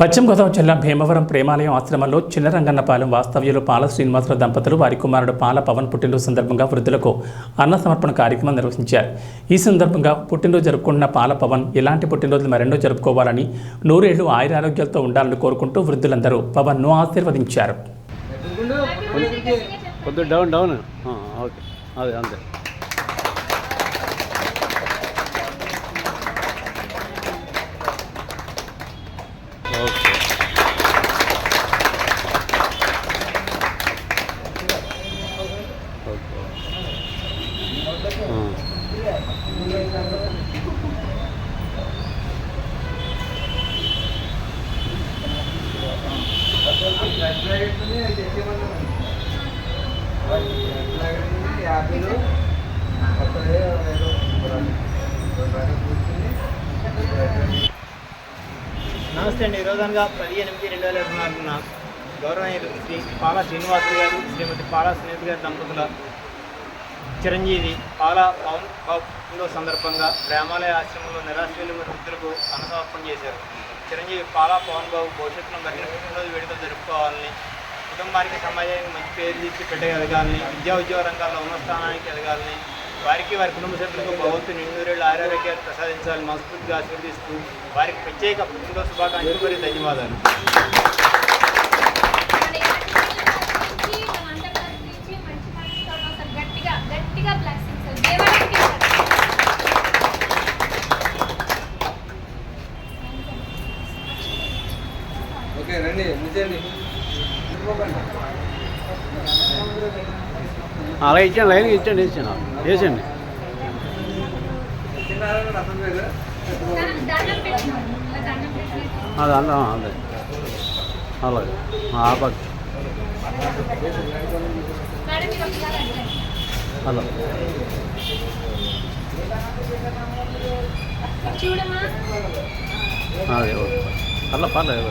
పశ్చిమ గోదావరి జిల్లా భీమవరం ప్రేమాలయం ఆశ్రమంలో చిన్నరంగన్నపాలెం వాస్తవ్యులు పాల శ్రీనివాసరావు దంపతులు వారి కుమారుడు పాల పవన్ పుట్టినరోజు సందర్భంగా వృద్ధులకు అన్న సమర్పణ కార్యక్రమం నిర్వహించారు. ఈ సందర్భంగా పుట్టినరోజు జరుపుకున్న పాల పవన్ ఇలాంటి పుట్టినరోజులు మరెన్నో జరుపుకోవాలని నూరేళ్ళు ఆయురారోగ్యాలతో ఉండాలని కోరుకుంటూ వృద్ధులందరూ పవన్ను ఆశీర్వదించారు. Down down. ఓకే. అదే అంతే. ఓకే ఆ. నమస్తే అండి ఈరోజు అనగా పది ఎనిమిది రెండు వేల ఇరవై నాలుగున గౌరవనీయులు శ్రీ పాల శ్రీనివాసులు గారు శ్రీమతి పాల సునీత గారి దంపతుల చిరంజీవి పాల పవన్ బాబులో సందర్భంగా ప్రేమాలయ ఆశ్రమంలో నిరాశ్రయులు వృద్ధులకు అన్నసమర్పణ చేశారు. చిరంజీవి పాల పవన్ బాబు భవిష్యత్తులో మరిన్ని పుట్టినరోజు వేడుకలు జరుపుకోవాలని కుటుంబానికి సమాజానికి మంచి పేరు తీర్చి పెట్టగలగాలని విద్యా ఉద్యోగ రంగాల్లో ఉన్న స్థానానికి ఎదగాలని వారికి వారి కుటుంబ సభ్యులకు భగవంతు నిండూరేళ్ళు ఆరోగ్యాలు ప్రసాదించాలని మనస్ఫూర్తిగా ఆశీర్వదిస్తూ వారికి ప్రత్యేక పుట్టినరోజు శుభాకాంక్షలు మరియు ధన్యవాదాలు. అలా ఇచ్చాను ఇచ్చండి ఇచ్చాను వేసండి దండం పెట్టినట్టు అది అలా అదే. అలాగే. అడగండి అలా. చూడమ్మా అదే ఓకే. అలా పర్లేదు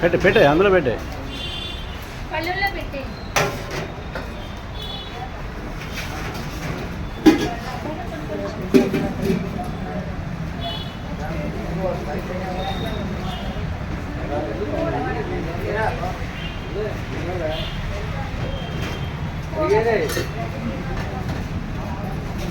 పెట్టే పెట్టే అందులో పెట్టే. పళ్ళుల్లో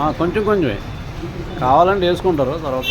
కొంచెం కొంచెమే. కావాలంటే వేసుకుంటారు తర్వాత.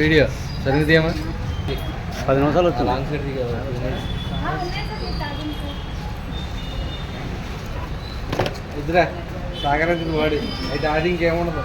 వీడియో. సరిగ్గా తీయమా? పది నిమిషాలు వచ్చింది. ఇద్దరా సాగరానికి వాడి. అయితే ఆడి ఇంకేముండదు